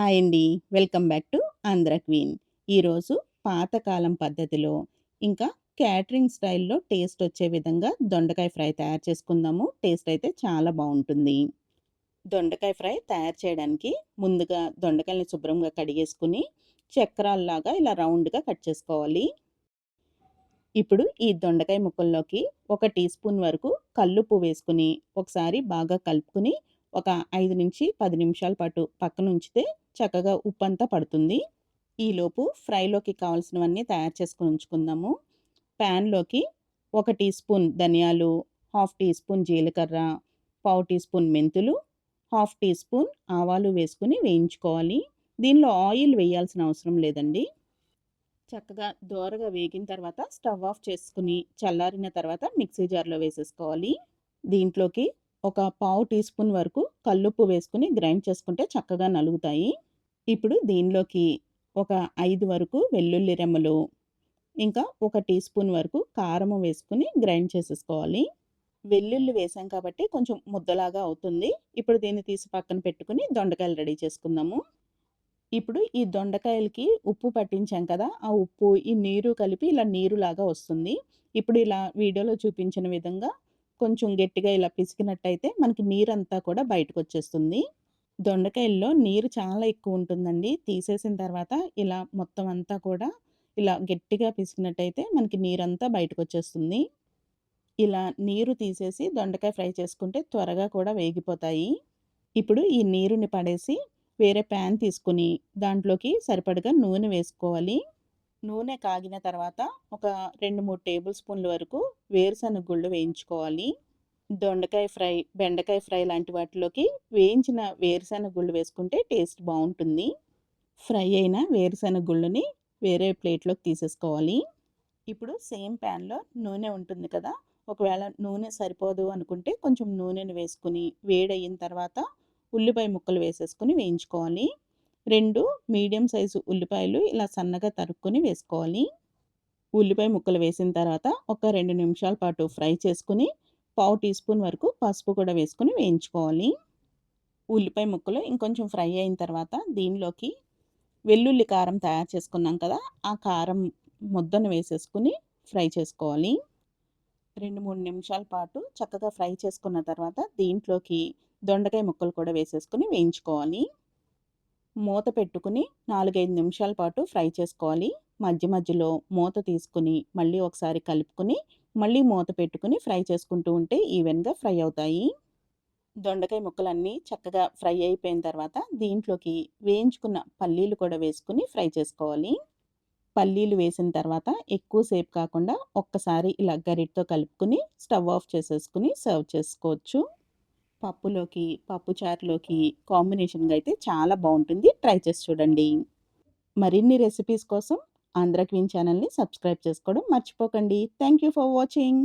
Hi అండి. Welcome back to Andhra queen. ఈరోజు పాతకాలం పద్ధతిలో ఇంకా క్యాటరింగ్ స్టైల్లో టేస్ట్ వచ్చే విధంగా దొండకాయ ఫ్రై తయారు చేసుకుందాము. టేస్ట్ అయితే చాలా బాగుంటుంది. దొండకాయ ఫ్రై తయారు చేయడానికి ముందుగా దొండకాయల్ని శుభ్రంగా కడిగేసుకుని చక్రాల్లాగా ఇలా రౌండ్గా కట్ చేసుకోవాలి. ఇప్పుడు ఈ దొండకాయ ముక్కల్లోకి ఒక టీ స్పూన్ వరకు కల్లుప్పు వేసుకుని ఒకసారి బాగా కలుపుకుని ఒక ఐదు నుంచి పది నిమిషాల పాటు పక్కన ఉంచితే చక్కగా ఉప్పు అంతా పడుతుంది ఈలోపు ఫ్రైలోకి కావాల్సినవన్నీ తయారు చేసుకుని ఉంచుకుందాము. ప్యాన్లోకి ఒక టీ స్పూన్ ధనియాలు హాఫ్ టీ స్పూన్ జీలకర్ర పావు టీ స్పూన్ మెంతులు హాఫ్ టీ స్పూన్ ఆవాలు వేసుకుని వేయించుకోవాలి. దీనిలో ఆయిల్ వేయాల్సిన అవసరం లేదండి. చక్కగా దోరగా వేగిన తర్వాత స్టవ్ ఆఫ్ చేసుకుని చల్లారిన తర్వాత మిక్సీ జార్లో వేసేసుకోవాలి. దీంట్లోకి ఒక పావు టీ స్పూన్ వరకు కల్లుప్పు వేసుకుని గ్రైండ్ చేసుకుంటే చక్కగా నలుగుతాయి. ఇప్పుడు దీనిలోకి ఒక ఐదు వరకు వెల్లుల్లి రెమ్మలు ఇంకా ఒక టీ స్పూన్ వరకు కారము వేసుకుని గ్రైండ్ చేసేసుకోవాలి. వెల్లుల్లి వేసాం కాబట్టి కొంచెం ముద్దలాగా అవుతుంది. ఇప్పుడు దీన్ని తీసి పక్కన పెట్టుకుని దొండకాయలు రెడీ చేసుకుందాము. ఇప్పుడు ఈ దొండకాయలకి ఉప్పు పట్టించాం కదా ఆ ఉప్పు ఈ నీరు కలిపి ఇలా నీరులాగా వస్తుంది. ఇప్పుడు ఇలా వీడియోలో చూపించిన విధంగా కొంచెం గట్టిగా ఇలా పిసికినట్టయితే మనకి నీరంతా కూడా బయటకు వచ్చేస్తుంది దొండకాయల్లో నీరు చాలా ఎక్కువ ఉంటుందండి. తీసేసిన తర్వాత ఇలా మొత్తం అంతా కూడా ఇలా గట్టిగా పిసికినట్టయితే మనకి నీరంతా బయటకు వచ్చేస్తుంది ఇలా నీరు తీసేసి దొండకాయ ఫ్రై చేసుకుంటే త్వరగా కూడా వేగిపోతాయి. ఇప్పుడు ఈ నీరుని పడేసి వేరే ప్యాన్ తీసుకుని దాంట్లోకి సరిపడగా నూనె వేసుకోవాలి. నూనె కాగిన తర్వాత ఒక రెండు మూడు టేబుల్ స్పూన్ల వరకు వేరుశనగ గుళ్ళు వేయించుకోవాలి. దొండకాయ ఫ్రై బెండకాయ ఫ్రై లాంటి వాటిలోకి వేయించిన వేరుశనగ గుళ్ళు వేసుకుంటే టేస్ట్ బాగుంటుంది. ఫ్రై అయిన వేరుశనగ గుళ్ళని వేరే ప్లేట్లోకి తీసేసుకోవాలి. ఇప్పుడు సేమ్ ప్యాన్లో నూనె ఉంటుంది కదా ఒకవేళ నూనె సరిపోదు అనుకుంటే కొంచెం నూనెను వేసుకుని వేడయిన తర్వాత ఉల్లిపాయ ముక్కలు వేసేసుకుని వేయించుకోవాలి. రెండు మీడియం సైజు ఉల్లిపాయలు ఇలా సన్నగా తరుక్కొని వేసుకోవాలి. ఉల్లిపాయ ముక్కలు వేసిన తర్వాత ఒక రెండు నిమిషాల పాటు ఫ్రై చేసుకుని పావు టీ స్పూన్ వరకు పసుపు కూడా వేసుకుని వేయించుకోవాలి. ఉల్లిపాయ ముక్కలు ఇంకొంచెం ఫ్రై అయిన తర్వాత దీనిలోకి వెల్లుల్లి కారం తయారు చేసుకున్నాం కదా ఆ కారం ముద్దను వేసేసుకుని ఫ్రై చేసుకోవాలి. రెండు మూడు నిమిషాల పాటు చక్కగా ఫ్రై చేసుకున్న తర్వాత దీంట్లోకి దొండకాయ ముక్కలు కూడా వేసేసుకుని వేయించుకోవాలి. మూత పెట్టుకుని నాలుగైదు నిమిషాల పాటు ఫ్రై చేసుకోవాలి. మధ్య మధ్యలో మూత తీసుకుని మళ్ళీ ఒకసారి కలుపుకుని మళ్ళీ మూత పెట్టుకుని ఫ్రై చేసుకుంటూ ఉంటే ఈవెన్గా ఫ్రై అవుతాయి. దొండకాయ ముక్కలన్నీ చక్కగా ఫ్రై అయిపోయిన తర్వాత దీంట్లోకి వేయించుకున్న పల్లీలు కూడా వేసుకుని ఫ్రై చేసుకోవాలి. పల్లీలు వేసిన తర్వాత ఎక్కువసేపు కాకుండా ఒక్కసారి ఇలా గరిటతో కలుపుకుని స్టవ్ ఆఫ్ చేసేసుకుని సర్వ్ చేసుకోవచ్చు. పప్పులోకి పప్పుచారులోకి కాంబినేషన్గా అయితే చాలా బాగుంటుంది. ట్రై చేసి చూడండి. మరిన్ని రెసిపీస్ కోసం ఆంధ్ర క్వీన్ ఛానల్ని సబ్స్క్రైబ్ చేసుకోవడం మర్చిపోకండి. Thank you for watching.